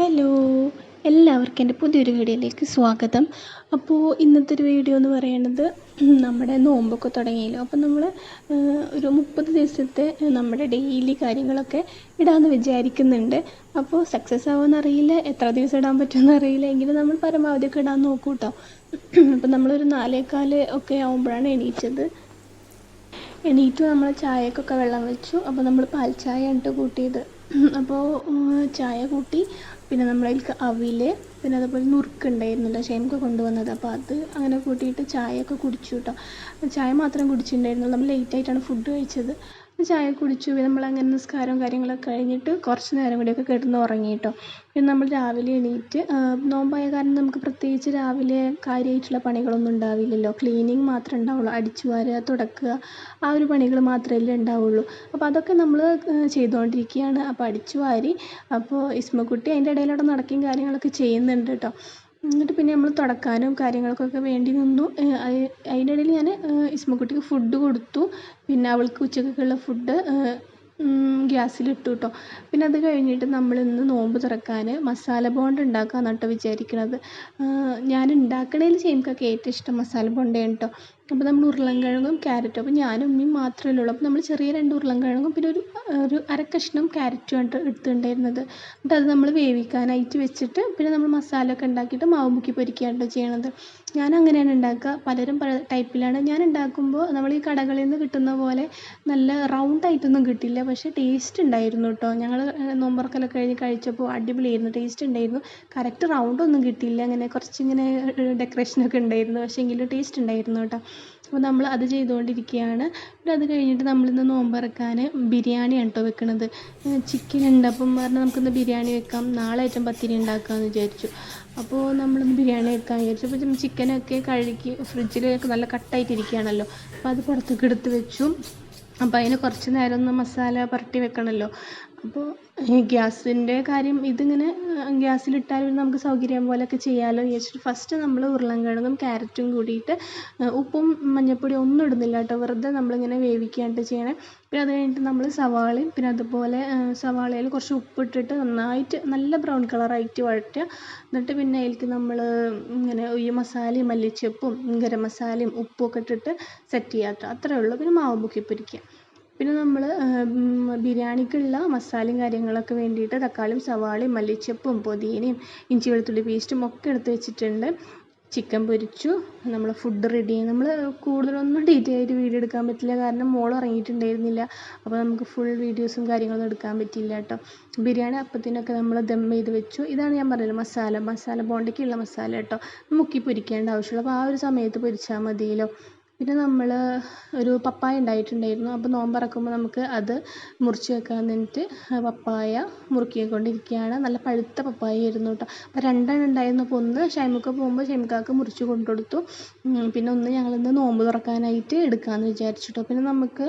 Hello എല്ലാവർക്കും എന്റെ പുതിയൊരു വീഡിയോയിലേക്ക് സ്വാഗതം. അപ്പോൾ ഇന്നത്തെ ഒരു വീഡിയോ എന്ന് പറയുന്നത് നമ്മുടെ നോമ്പൊക്കെ തുടങ്ങിയല്ലോ. അപ്പോൾ നമ്മൾ ഒരു മുപ്പത് ദിവസത്തെ നമ്മുടെ ഡെയിലി കാര്യങ്ങളൊക്കെ ഇടാമെന്ന് വിചാരിക്കുന്നുണ്ട്. അപ്പോൾ സക്സസ് ആവുമെന്ന് അറിയില്ല എത്ര ദിവസം ഇടാൻ പറ്റുമെന്ന് അറിയില്ല. എങ്കിലും നമ്മൾ പരമാവധി ഒക്കെ ഇടാൻ നോക്കൂ കേട്ടോ അപ്പോൾ നമ്മളൊരു നാലേകാൽ ഒക്കെ ആകുമ്പോഴാണ് എണീറ്റത്. എണീറ്റ് നമ്മൾ ചായക്കൊക്കെ വെള്ളം വെച്ചു. അപ്പോൾ നമ്മൾ പാൽ ചായ കേട്ടോ കൂട്ടിയത്. അപ്പോൾ ചായ കൂട്ടി പിന്നെ നമ്മളതിലേക്ക് അവിൽ പിന്നെ അതുപോലെ നുറുക്കുണ്ടായിരുന്നല്ലോ ഷെയ്മൊക്കെ കൊണ്ടുവന്നത്. അപ്പോൾ അത് അങ്ങനെ കൂട്ടിയിട്ട് ചായയൊക്കെ കുടിച്ചു കേട്ടോ. ചായ മാത്രം കുടിച്ചിട്ടുണ്ടായിരുന്നുള്ളൂ. നമ്മൾ ലേറ്റായിട്ടാണ് ഫുഡ് കഴിച്ചത്. ചായ കുടിച്ചു. നമ്മളങ്ങനെ നിസ്കാരം കാര്യങ്ങളൊക്കെ കഴിഞ്ഞിട്ട് കുറച്ച് നേരം കൂടിയൊക്കെ കിടന്ന് ഉറങ്ങി കേട്ടോ പിന്നെ നമ്മൾ രാവിലെ എണീറ്റ് നോമ്പായ കാരണം നമുക്ക് പ്രത്യേകിച്ച് രാവിലെ കാര്യമായിട്ടുള്ള പണികളൊന്നും ഉണ്ടാവില്ലല്ലോ. ക്ലീനിങ് മാത്രമേ ഉണ്ടാവുള്ളൂ. അടിച്ചു വാരുക തുടക്കുക ആ ഒരു പണികൾ മാത്രമല്ലേ ഉണ്ടാവുള്ളൂ. അപ്പോൾ അതൊക്കെ നമ്മൾ ചെയ്തുകൊണ്ടിരിക്കുകയാണ്. അപ്പോൾ അടിച്ചു വാരി അപ്പോൾ ഇസ്മക്കുട്ടി അതിന്റെ ഇടയിലൂടെ നടക്കുകയും കാര്യങ്ങളൊക്കെ ചെയ്യുന്നുണ്ട് കേട്ടോ എന്നിട്ട് പിന്നെ നമ്മൾ തുടക്കാനും കാര്യങ്ങൾക്കൊക്കെ വേണ്ടി നിന്നു. അതിന്റെ ഇടയിൽ ഞാൻ ഇസ്മക്കുട്ടിക്ക് ഫുഡ് കൊടുത്തു. പിന്നെ അവൾക്ക് ഉച്ചക്കൊക്കെയുള്ള ഫുഡ് ഗ്യാസിലിട്ടു കേട്ടോ പിന്നെ അത് കഴിഞ്ഞിട്ട് നമ്മൾ ഇന്ന് നോമ്പ് തുറക്കാൻ മസാല ബോണ്ട ഉണ്ടാക്കാമെന്നാണ് കേട്ടോ വിചാരിക്കുന്നത് ഞാൻ ഉണ്ടാക്കണതിൽ ചെയ്യുമ്പോഴൊക്കെ ഏറ്റവും ഇഷ്ടം മസാല ബോണ്ടയാണ് കേട്ടോ അപ്പോൾ നമ്മൾ ഉരുളൻകിഴങ്ങും ക്യാരറ്റും അപ്പോൾ ഞാനും ഉമ്മയും മാത്രമല്ലേ ഉള്ളൂ. അപ്പോൾ നമ്മൾ ചെറിയ രണ്ട് ഉരുളൻകിഴങ്ങും പിന്നെ ഒരു ഒരു അര കഷ്ണം ക്യാരറ്റുമാണ് എടുത്തിട്ടുണ്ടായിരുന്നത് എന്നിട്ട് അത് നമ്മൾ വേവിക്കാനായിട്ട് വെച്ചിട്ട് പിന്നെ നമ്മൾ മസാല ഒക്കെ ഉണ്ടാക്കിയിട്ട് മാവ് മുക്കി പൊരിക്കുകയാണ് ചെയ്യണത്. ഞാൻ അങ്ങനെയാണ് ഉണ്ടാക്കുക. പലരും പല ടൈപ്പിലാണ് ഞാൻ ഉണ്ടാക്കുമ്പോൾ നമ്മൾ ഈ കടകളിൽ നിന്ന് കിട്ടുന്ന പോലെ നല്ല റൗണ്ട് ആയിട്ടൊന്നും കിട്ടില്ല. പക്ഷേ ടേസ്റ്റ് ഉണ്ടായിരുന്നു കേട്ടോ. ഞങ്ങൾ നോമ്പറക്കലൊക്കെ കഴിഞ്ഞ് കഴിച്ചപ്പോൾ അടിപൊളിയായിരുന്നു. ടേസ്റ്റ് ഉണ്ടായിരുന്നു. കറക്റ്റ് റൗണ്ട് ഒന്നും കിട്ടിയില്ല. അങ്ങനെ കുറച്ചിങ്ങനെ ഡെക്കറേഷനൊക്കെ ഉണ്ടായിരുന്നു. പക്ഷേ എങ്കിലും ടേസ്റ്റ് ഉണ്ടായിരുന്നു കേട്ടോ. അപ്പോൾ നമ്മൾ അത് ചെയ്തുകൊണ്ടിരിക്കുകയാണ്. പിന്നെ അത് കഴിഞ്ഞിട്ട് നമ്മളിന്ന് നോമ്പുറക്കാൻ ബിരിയാണിയാണ് കേട്ടോ വെക്കണത്. ചിക്കൻ ഉണ്ട്. അപ്പം പറഞ്ഞാൽ നമുക്കിന്ന് ബിരിയാണി വെക്കാം. നാളെ ഏറ്റവും പത്തിരി ഉണ്ടാക്കാമെന്ന് വിചാരിച്ചു. അപ്പോൾ നമ്മളിന്ന് ബിരിയാണി വെക്കാൻ വിചാരിച്ചു. അപ്പോൾ ചിക്കനൊക്കെ കഴുകി ഫ്രിഡ്ജിൽ നല്ല കട്ടായിട്ടിരിക്കുകയാണല്ലോ അപ്പോൾ അത് പുറത്തേക്ക് എടുത്ത് വെച്ചു. അപ്പോൾ അതിന് കുറച്ച് നേരം ഒന്ന് മസാല പുരട്ടി വെക്കണമല്ലോ. അപ്പോൾ ഗ്യാസിന്റെ കാര്യം ഇതിങ്ങനെ ഗ്യാസിലിട്ടാൽ നമുക്ക് സൗകര്യം പോലെയൊക്കെ ചെയ്യാമല്ലോ എന്ന് വിചാരിച്ചിട്ട് ഫസ്റ്റ് നമ്മൾ ഉരുളൻകിഴങ്ങും ക്യാരറ്റും കൂടിയിട്ട് ഉപ്പും മഞ്ഞൾപ്പൊടിയും ഒന്നും ഇടുന്നില്ല കേട്ടോ. വെറുതെ നമ്മളിങ്ങനെ വേവിക്കുകയാണ് ചെയ്യണേ. പിന്നെ അത് കഴിഞ്ഞിട്ട് നമ്മൾ സവാളയും പിന്നെ അതുപോലെ സവാളയിൽ കുറച്ച് ഉപ്പിട്ടിട്ട് നന്നായിട്ട് നല്ല ബ്രൗൺ കളറായിട്ട് വഴറ്റുക. എന്നിട്ട് പിന്നെ അതിലേക്ക് നമ്മൾ ഇങ്ങനെ ഈ മസാലയും മല്ലിച്ചപ്പും ഗരം മസാലയും ഉപ്പും ഒക്കെ ഇട്ടിട്ട് സെറ്റ് ചെയ്യാം കേട്ടോ. അത്രയേ ഉള്ളൂ. പിന്നെ മാവ് മുക്കി പൊരിക്കുക. പിന്നെ നമ്മൾ ബിരിയാണിക്കുള്ള മസാലയും കാര്യങ്ങളൊക്കെ വേണ്ടിയിട്ട് തക്കാളിയും സവാളയും മല്ലിച്ചപ്പും പുതിനയും ഇഞ്ചി വെളുത്തുള്ളി പേസ്റ്റും ഒക്കെ എടുത്ത് വെച്ചിട്ടുണ്ട്. ചിക്കൻ പൊരിച്ചു. നമ്മൾ ഫുഡ് റെഡി നമ്മൾ കൂടുതലൊന്നും ഡീറ്റെയിൽ ആയിട്ട് വീഡിയോ എടുക്കാൻ പറ്റില്ല. കാരണം മോൾ ഉറങ്ങിയിട്ടുണ്ടായിരുന്നില്ല. അപ്പോൾ നമുക്ക് ഫുൾ വീഡിയോസും കാര്യങ്ങളൊന്നും എടുക്കാൻ പറ്റിയില്ല കേട്ടോ. ബിരിയാണി അപ്പത്തിനൊക്കെ നമ്മൾ ദം ചെയ്ത് വെച്ചു. ഇതാണ് ഞാൻ പറഞ്ഞത് മസാല. മസാല ബോണ്ടയ്ക്കുള്ള മസാല കേട്ടോ. മുക്കി പൊരിക്കേണ്ട ആവശ്യമുള്ളൂ. അപ്പോൾ ആ ഒരു സമയത്ത് പൊരിച്ചാൽ മതിയല്ലോ. പിന്നെ നമ്മൾ ഒരു പപ്പായ ഉണ്ടായിട്ടുണ്ടായിരുന്നു. അപ്പോൾ നോമ്പ് തുറക്കുമ്പോൾ നമുക്ക് അത് മുറിച്ച് വെക്കാൻ വേണ്ടിയിട്ട് പപ്പായ മുറുക്കിക്കൊണ്ടിരിക്കുകയാണ്. നല്ല പഴുത്ത പപ്പായ ആയിരുന്നു കേട്ടോ അപ്പോൾ രണ്ടെണ്ണം ഉണ്ടായിരുന്നു. അപ്പോൾ ഒന്ന് ഷൈമുക്ക പോകുമ്പോൾ ഷൈമുക്കാക്ക് മുറിച്ച് കൊണ്ടു കൊടുത്തു പിന്നെ ഒന്ന് ഞങ്ങളിന്ന് നോമ്പ് തുറക്കാനായിട്ട് എടുക്കാമെന്ന് വിചാരിച്ചു കേട്ടോ പിന്നെ നമുക്ക്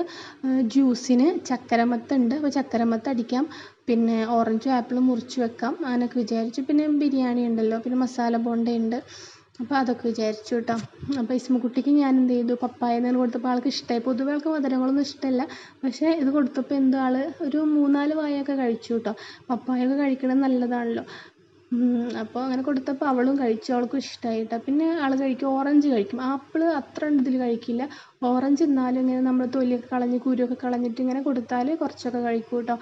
ജ്യൂസിന് ചക്കരമത്തുണ്ട് അപ്പോൾ ചക്കരമത്ത് അടിക്കാം. പിന്നെ ഓറഞ്ചും ആപ്പിളും മുറിച്ച് വെക്കാം. അങ്ങനെയൊക്കെ വിചാരിച്ചു. പിന്നെ ബിരിയാണി ഉണ്ടല്ലോ. പിന്നെ മസാല ബോണ്ട ഉണ്ട്. അപ്പോൾ അതൊക്കെ വിചാരിച്ചു കേട്ടോ അപ്പോൾ ഇസ്മക്കുട്ടിക്ക് ഞാൻ എന്ത് ചെയ്തു പപ്പായ എന്ന് കൊടുത്തപ്പോൾ ആൾക്ക് ഇഷ്ടമായി പൊതുവെ ആൾക്ക് മധുരങ്ങളൊന്നും ഇഷ്ടമല്ല പക്ഷേ ഇത് കൊടുത്തപ്പോൾ എന്തോ ആൾ ഒരു മൂന്നാൽ വായൊക്കെ കഴിച്ചു കേട്ടോ പപ്പായ ഒക്കെ കഴിക്കണത് നല്ലതാണല്ലോ. അപ്പോൾ അങ്ങനെ കൊടുത്തപ്പോൾ അവളും കഴിച്ചു. അവൾക്കും ഇഷ്ടമായി കേട്ടോ പിന്നെ ആൾ കഴിക്കും. ഓറഞ്ച് കഴിക്കും. ആപ്പിൾ അത്ര ഇതിൽ കഴിക്കില്ല. ഓറഞ്ച് എന്നാലും ഇങ്ങനെ നമ്മൾ തൊലിയൊക്കെ കളഞ്ഞ് കുരുവൊക്കെ കളഞ്ഞിട്ട് ഇങ്ങനെ കൊടുത്താൽ കുറച്ചൊക്കെ കഴിക്കും കേട്ടോ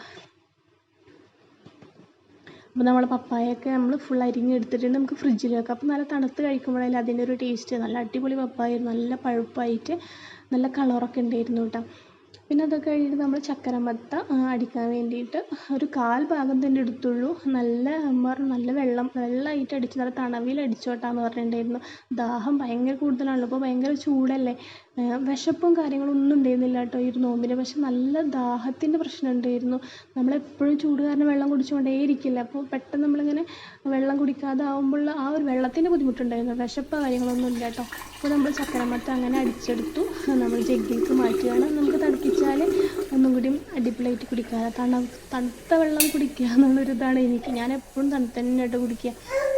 അപ്പോൾ നമ്മൾ പപ്പായൊക്കെ നമ്മൾ ഫുൾ അരിഞ്ഞെടുത്തിട്ട് നമുക്ക് ഫ്രിഡ്ജിൽ വെക്കാം. അപ്പോൾ നല്ല തണുത്ത് കഴിക്കുമ്പോഴല്ലേ അതിന്റെ ഒരു ടേസ്റ്റ് നല്ല അടിപൊളി പപ്പായ നല്ല പഴുപ്പായിട്ട് നല്ല കളറൊക്കെ ഉണ്ടായിരുന്നു കേട്ടോ പിന്നെ അതൊക്കെ കഴിഞ്ഞിട്ട് നമ്മൾ ചക്കരമത്ത അടിക്കാൻ വേണ്ടിയിട്ട് ഒരു കാൽ ഭാഗം തന്നെ എടുത്തുള്ളൂ. നല്ല പറഞ്ഞു നല്ല വെള്ളം വെള്ളമായിട്ട് അടിച്ച് നല്ല തണവിൽ അടിച്ചോട്ടാന്ന് പറഞ്ഞിട്ടുണ്ടായിരുന്നു. ദാഹം ഭയങ്കര കൂടുതലാണല്ലോ. അപ്പോൾ ഭയങ്കര ചൂടല്ലേ? വിശപ്പും കാര്യങ്ങളും ഒന്നും ഉണ്ടായിരുന്നില്ല കേട്ടോ ഈ ഒരു നോമ്പിന്. പക്ഷെ നല്ല ദാഹത്തിന്റെ പ്രശ്നം ഉണ്ടായിരുന്നു. നമ്മളെപ്പോഴും ചൂട് കാരണം വെള്ളം കുടിച്ചുകൊണ്ടേ ഇരിക്കില്ല അപ്പോൾ പെട്ടെന്ന് നമ്മളിങ്ങനെ വെള്ളം കുടിക്കാതെ ആകുമ്പോൾ ആ ഒരു വെള്ളത്തിന്റെ ബുദ്ധിമുട്ടുണ്ടായിരുന്നു. വിശപ്പ് കാര്യങ്ങളൊന്നും ഇല്ല കേട്ടോ. അപ്പോൾ നമ്മൾ ചക്കരമത്ത അങ്ങനെ അടിച്ചെടുത്തു. നമ്മൾ ജഗ്ഗിലേക്ക് മാറ്റുകയാണ്. നമുക്ക് തണുപ്പിച്ചാൽ ഒന്നും കൂടി അടിപൊളിയായിട്ട് കുടിക്കാതെ തണു തണുത്ത വെള്ളം കുടിക്കുക എന്നുള്ളൊരു ഇതാണ് എനിക്ക്. ഞാൻ എപ്പോഴും തണുത്ത തന്നെ കുടിക്കുക.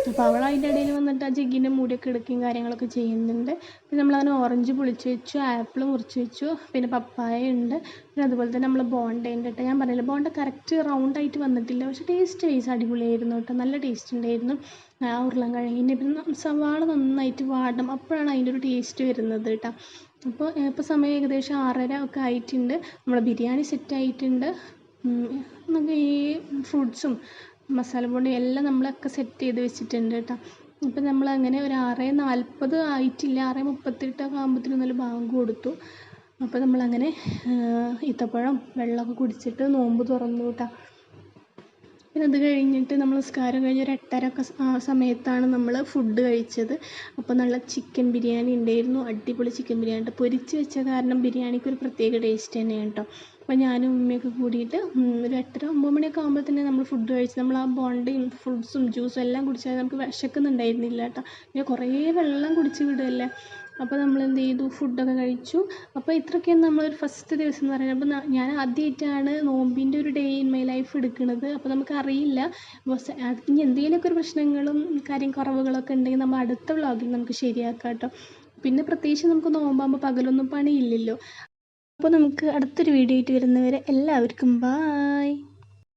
അപ്പോൾ അവൾ അതിന്റെ ഇടയിൽ വന്നിട്ട് ആ ജഗ്ഗിന്റെ മൂടിയൊക്കെ എടുക്കുകയും കാര്യങ്ങളൊക്കെ ചെയ്യുന്നുണ്ട്. പിന്നെ നമ്മളങ്ങനെ ഓറഞ്ച് പൊളിച്ച് വെച്ചു ആപ്പിൾ മുറിച്ച് വെച്ചു പിന്നെ പപ്പായ ഉണ്ട് പിന്നെ അതുപോലെ തന്നെ നമ്മൾ ബോണ്ട ഉണ്ട് കേട്ടോ. ഞാൻ പറഞ്ഞില്ല ബോണ്ട കറക്റ്റ് റൗണ്ട് ആയിട്ട് വന്നിട്ടില്ല. പക്ഷേ ടേസ്റ്റ് വൈസ് അടിപൊളിയായിരുന്നു കേട്ടോ. നല്ല ടേസ്റ്റ് ഉണ്ടായിരുന്നു. ആ ഉരുളൻ കിഴങ്ങിന്റെ പിന്നെ സവാള നന്നായിട്ട് വാടണം. അപ്പോഴാണ് അതിന്റെ ഒരു ടേസ്റ്റ് വരുന്നത് കേട്ടോ. അപ്പോൾ ഇപ്പോൾ സമയം ഏകദേശം ആറര ഒക്കെ ആയിട്ടുണ്ട്. നമ്മുടെ ബിരിയാണി സെറ്റ് ആയിട്ടുണ്ട്. നമുക്ക് ഈ ഫ്രൂട്ട്സും മസാലപ്പൊടി എല്ലാം നമ്മളൊക്കെ സെറ്റ് ചെയ്ത് വെച്ചിട്ടുണ്ട് കേട്ടോ. അപ്പം നമ്മളങ്ങനെ ഒരു ആറ് നാൽപ്പത് ആയിട്ടില്ല ആറ് മുപ്പത്തെട്ടൊക്കെ ആകുമ്പോഴത്തേനും നല്ല ബാങ്ക് കൊടുത്തു. അപ്പം നമ്മളങ്ങനെ ഈത്തപ്പഴം വെള്ളമൊക്കെ കുടിച്ചിട്ട് നോമ്പ് തുറന്നു കേട്ടോ. പിന്നെ അത് കഴിഞ്ഞിട്ട് നമ്മൾ നിസ്കാരം കഴിഞ്ഞ് ഒരു എട്ടര ഒക്കെ സമയത്താണ് നമ്മൾ ഫുഡ് കഴിച്ചത്. അപ്പോൾ നല്ല ചിക്കൻ ബിരിയാണി ഉണ്ടായിരുന്നു. അടിപൊളി ചിക്കൻ ബിരിയാണി പൊരിച്ച് വെച്ച കാരണം ബിരിയാണിക്ക് ഒരു പ്രത്യേക ടേസ്റ്റ് തന്നെയാണ് കേട്ടോ. അപ്പോൾ ഞാനും ഉമ്മയൊക്കെ കൂടിയിട്ട് ഒരു എട്ടര ഒമ്പത് മണിയൊക്കെ ആകുമ്പോൾ തന്നെ നമ്മൾ ഫുഡ് കഴിച്ച് നമ്മൾ ആ ബോണ്ടയും ഫ്രൂട്ട്സും ജ്യൂസും എല്ലാം കുടിച്ചാൽ നമുക്ക് വിശക്കുന്നുണ്ടായിരുന്നില്ല കേട്ടോ. പിന്നെ കുറേ വെള്ളം കുടിച്ച് വിടുകയല്ലേ അപ്പോൾ നമ്മൾ എന്ത് ചെയ്തു ഫുഡൊക്കെ കഴിച്ചു. അപ്പോൾ ഇത്രയൊക്കെയാണ് നമ്മളൊരു ഫസ്റ്റ് ദിവസം എന്ന് പറയുന്നത്. അപ്പോൾ ഞാൻ ആദ്യമായിട്ടാണ് നോമ്പിന്റെ ഒരു ഡേ ഇൻ മൈ ലൈഫ് എടുക്കുന്നത്. അപ്പോൾ നമുക്കറിയില്ല. ഇനി എന്തെങ്കിലുമൊക്കെ ഒരു പ്രശ്നങ്ങളും കാര്യം കുറവുകളൊക്കെ ഉണ്ടെങ്കിൽ നമ്മൾ അടുത്ത വ്ളോഗിൽ നമുക്ക് ശരിയാക്കാം കേട്ടോ. പിന്നെ പ്രത്യേകിച്ച് നമുക്ക് നോമ്പാകുമ്പോൾ പകലൊന്നും പണിയില്ലല്ലോ. അപ്പോൾ നമുക്ക് അടുത്തൊരു വീഡിയോ ആയിട്ട് വരുന്നവരെ എല്ലാവർക്കും ബായ്